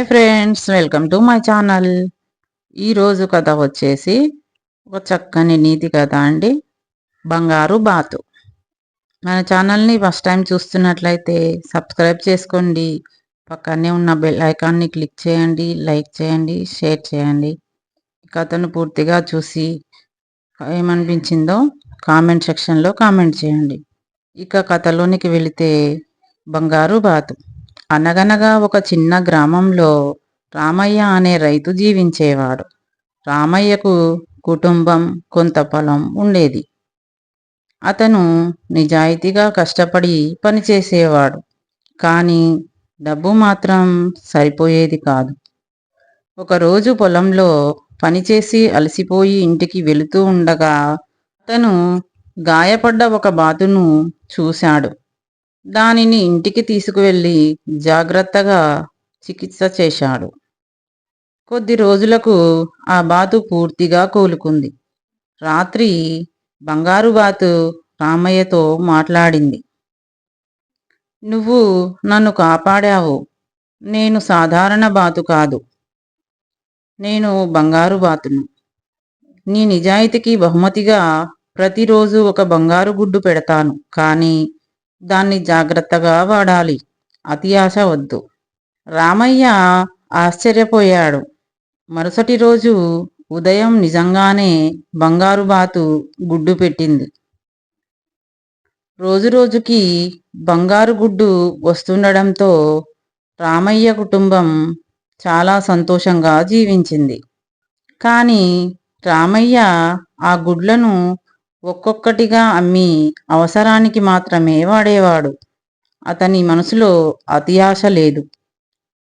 Hi friends welcome to my channel. ఈరోజు కథ వచ్చేసి ఒక చక్కని నీతి కథ అండి. బంగారు బాతు. మన ఛానల్ని ఫస్ట్ టైం చూస్తున్నట్లయితే సబ్స్క్రైబ్ చేసుకోండి. పక్కనే ఉన్న బెల్ ఐకాన్ని క్లిక్ చేయండి లైక్ చేయండి షేర్ చేయండి. కథను పూర్తిగా చూసి ఏమనిపించిందో కామెంట్ సెక్షన్లో కామెంట్ చేయండి. ఇక కథలోనికి వెళితే బంగారు బాతు. అనగనగా ఒక చిన్న గ్రామంలో రామయ్య అనే రైతు జీవించేవాడు. రామయ్యకు కుటుంబం కొంత పొలం ఉండేది. అతను నిజాయితీగా కష్టపడి పనిచేసేవాడు. కానీ డబ్బు మాత్రం సరిపోయేది కాదు. ఒకరోజు పొలంలో పనిచేసి అలసిపోయి ఇంటికి వెళుతూ ఉండగా అతను గాయపడ్డ ఒక బాతును చూశాడు. దానిని ఇంటికి తీసుకువెళ్ళి జాగ్రత్తగా చికిత్స చేశాడు. కొద్ది రోజులకు ఆ బాతు పూర్తిగా కోలుకుంది. రాత్రి బంగారు బాతు రామయ్యతో మాట్లాడింది. నువ్వు నన్ను కాపాడావు. నేను సాధారణ బాతు కాదు. నేను బంగారు బాతును. నీ నిజాయితీకి బహుమతిగా ప్రతిరోజు ఒక బంగారు గుడ్డు పెడతాను. కానీ దాన్ని జాగ్రత్తగా వాడాలి. అతి ఆశ వద్దు. రామయ్య ఆశ్చర్యపోయాడు. మరుసటి రోజు ఉదయం నిజంగానే బంగారు బాతు గుడ్డు పెట్టింది. రోజురోజుకి బంగారు గుడ్డు వస్తుండడంతో రామయ్య కుటుంబం చాలా సంతోషంగా జీవించింది. కానీ రామయ్య ఆ గుడ్లను ఒక్కొక్కటిగా అమ్మి అవసరానికి మాత్రమే వాడేవాడు. అతని మనసులో అతి ఆశ లేదు.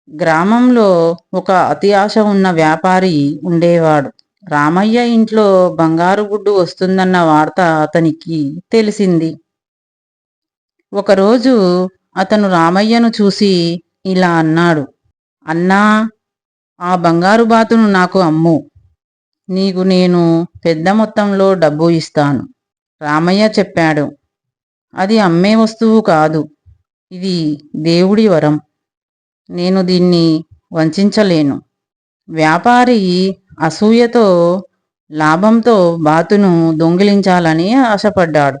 గ్రామంలో ఒక అతి ఆశ ఉన్న వ్యాపారి ఉండేవాడు. రామయ్య ఇంట్లో బంగారు గుడ్డు వస్తుందన్న వార్త అతనికి తెలిసింది. ఒకరోజు అతను రామయ్యను చూసి ఇలా అన్నాడు. అన్నా ఆ బంగారు బాతును నాకు అమ్ము. నీకు నేను పెద్ద మొత్తంలో డబ్బు ఇస్తాను. రామయ్య చెప్పాడు. అది అమ్మే వస్తువు కాదు. ఇది దేవుడి వరం. నేను దీన్ని వంచలేను. వ్యాపారి అసూయతో లాభంతో బాతును దొంగిలించాలని ఆశపడ్డాడు.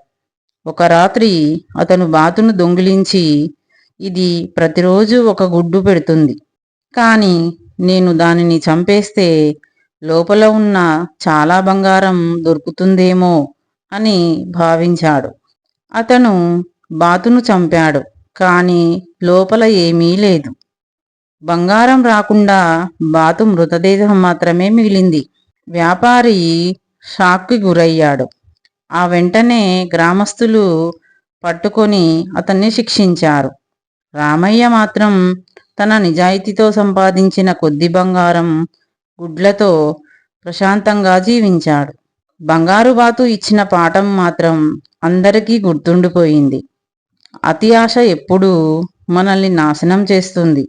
ఒక రాత్రి అతను బాతును దొంగిలించి ఇది ప్రతిరోజు ఒక గుడ్డు పెడుతుంది. కానీ నేను దానిని చంపేస్తే లోపల ఉన్న చాలా బంగారం దొరుకుతుందేమో అని భావించాడు. అతను బాతును చంపాడు కానీ లోపల ఏమీ లేదు. బంగారం రాకుండా బాతు మృతదేహం మాత్రమే మిగిలింది. వ్యాపారి షాక్కి గురయ్యాడు. ఆ వెంటనే గ్రామస్తులు పట్టుకొని అతన్ని శిక్షించారు. రామయ్య మాత్రం తన నిజాయితీతో సంపాదించిన కొద్ది బంగారం గుడ్లతో ప్రశాంతంగా జీవించాడు. బంగారు బాతు ఇచ్చిన పాఠం మాత్రం అందరికీ గుర్తుండిపోయింది. అతి ఆశ ఎప్పుడూ మనల్ని నాశనం చేస్తుంది.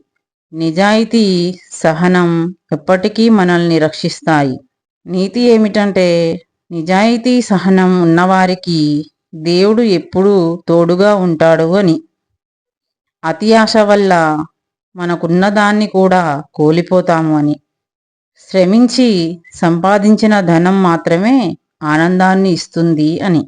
నిజాయితీ సహనం ఎప్పటికీ మనల్ని రక్షిస్తాయి. నీతి ఏమిటంటే నిజాయితీ సహనం ఉన్నవారికి దేవుడు ఎప్పుడూ తోడుగా ఉంటాడు అని. అతి ఆశ వల్ల మనకున్న దాన్ని కూడా కోల్పోతాము అని. శ్రమించి సంపాదించిన ధనం మాత్రమే ఆనందాన్ని ఇస్తుంది అని.